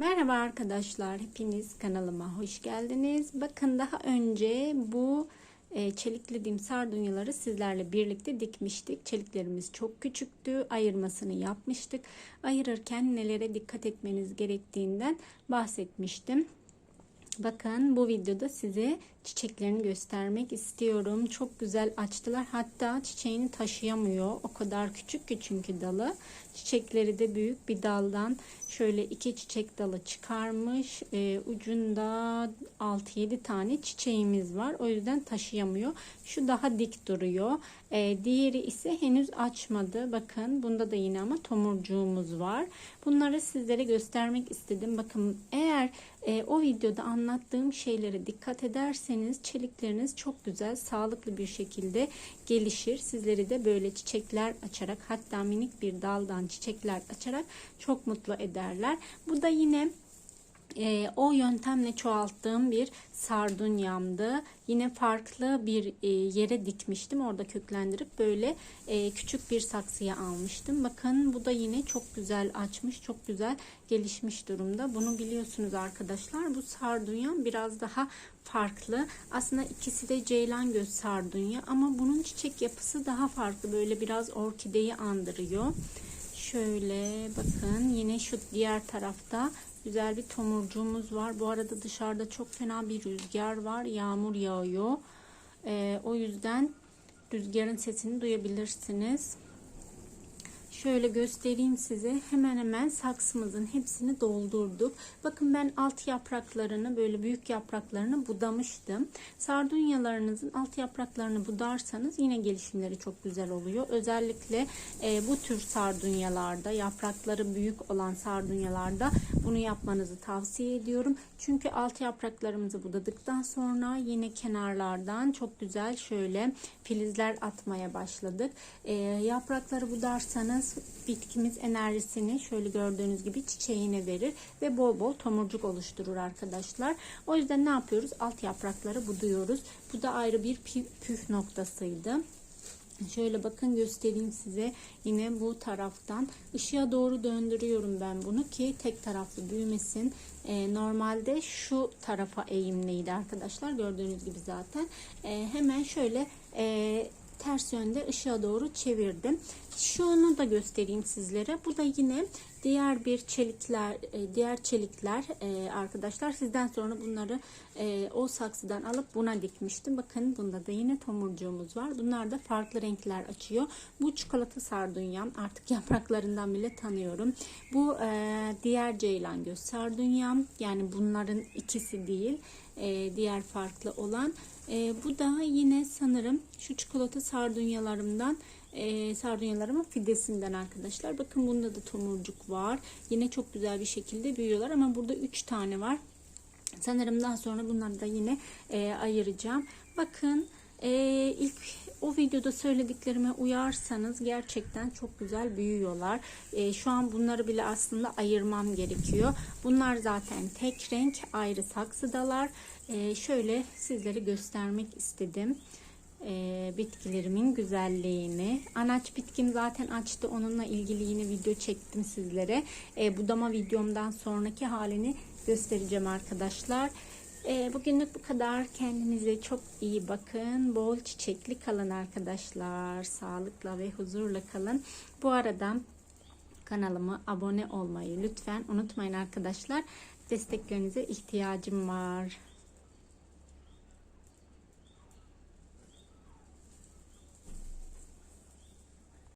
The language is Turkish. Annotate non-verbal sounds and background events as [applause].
Merhaba arkadaşlar, hepiniz kanalıma hoş geldiniz. Bakın daha önce bu e, çeliklediğim sardunyaları sizlerle birlikte dikmiştik. Çeliklerimiz çok küçüktü, ayırmasını yapmıştık. Ayırırken nelere dikkat etmeniz gerektiğinden bahsetmiştim. Bakın bu videoda size çiçeklerini göstermek istiyorum. Çok güzel açtılar. Hatta çiçeğini taşıyamıyor. O kadar küçük ki çünkü dalı. Çiçekleri de büyük bir daldan şöyle iki çiçek dalı çıkarmış. Ee, ucunda 6-7 tane çiçeğimiz var. O yüzden taşıyamıyor. Şu daha dik duruyor. Ee, diğeri ise henüz açmadı. Bakın bunda da yine ama tomurcuğumuz var. Bunları sizlere göstermek istedim. Bakın eğer e, o videoda anlattığım şeylere dikkat ederseniz çelikleriniz çok güzel, sağlıklı bir şekilde gelişir. Sizleri de böyle çiçekler açarak hatta minik bir daldan çiçekler açarak çok mutlu ederler. Bu da yine e, o yöntemle çoğalttığım bir sardunyamdı. Yine farklı bir e, yere dikmiştim. Orada köklendirip böyle e, küçük bir saksıya almıştım. Bakın bu da yine çok güzel açmış. Çok güzel gelişmiş durumda. Bunu biliyorsunuz arkadaşlar. Bu sardunyam biraz daha farklı. Aslında ikisi de ceylan göz sardunya ama bunun çiçek yapısı daha farklı. Böyle biraz orkideyi andırıyor. Şöyle bakın yine şu diğer tarafta güzel bir tomurcuğumuz var. Bu arada dışarıda çok fena bir rüzgar var. Yağmur yağıyor. Ee, o yüzden rüzgarın sesini duyabilirsiniz. Şöyle göstereyim size. Hemen hemen saksımızın hepsini doldurduk. Bakın ben alt yapraklarını böyle büyük yapraklarını budamıştım. Sardunyalarınızın alt yapraklarını budarsanız yine gelişimleri çok güzel oluyor. Özellikle e, bu tür sardunyalarda yaprakları büyük olan sardunyalarda bunu yapmanızı tavsiye ediyorum. Çünkü alt yapraklarımızı budadıktan sonra yine kenarlardan çok güzel şöyle filizler atmaya başladık. E, yaprakları budarsanız bitkimiz enerjisini şöyle gördüğünüz gibi çiçeğine verir ve bol bol tomurcuk oluşturur arkadaşlar. O yüzden ne yapıyoruz? Alt yaprakları buduyoruz. Bu da ayrı bir püf noktasıydı. Şöyle bakın göstereyim size. Yine bu taraftan ışığa doğru döndürüyorum ben bunu ki tek taraflı büyümesin. Ee, normalde şu tarafa eğimliydi arkadaşlar. Gördüğünüz gibi zaten. Ee, hemen şöyle e, ters yönde ışığa doğru çevirdim. Şunu da göstereyim sizlere. Bu da yine diğer bir çelikler, e, diğer çelikler e, arkadaşlar. Sizden sonra bunları e, o saksıdan alıp buna dikmiştim. Bakın bunda da yine tomurcuğumuz var. Bunlar da farklı renkler açıyor. Bu çikolata sardunyam. Artık [laughs] yapraklarından bile tanıyorum. Bu diğer ceylan göz sardunyam. Yani bunların ikisi değil. Diğer farklı olan. Bu da yine sanırım şu çikolata sardunyalarımdan e, sardunyalarımın fidesinden arkadaşlar. Bakın bunda da tomurcuk var. Yine çok güzel bir şekilde büyüyorlar ama burada 3 tane var. Sanırım daha sonra bunları da yine e, ayıracağım. Bakın e, ilk o videoda söylediklerime uyarsanız gerçekten çok güzel büyüyorlar. E, şu an bunları bile aslında ayırmam gerekiyor. Bunlar zaten tek renk ayrı saksıdalar. E, şöyle sizlere göstermek istedim e, bitkilerimin güzelliğini. Anaç bitkim zaten açtı. Onunla ilgili yine video çektim sizlere. E, budama videomdan sonraki halini göstereceğim arkadaşlar. E, bugünlük bu kadar. Kendinize çok iyi bakın. Bol çiçekli kalın arkadaşlar. Sağlıkla ve huzurla kalın. Bu arada kanalıma abone olmayı lütfen unutmayın arkadaşlar. Desteklerinize ihtiyacım var.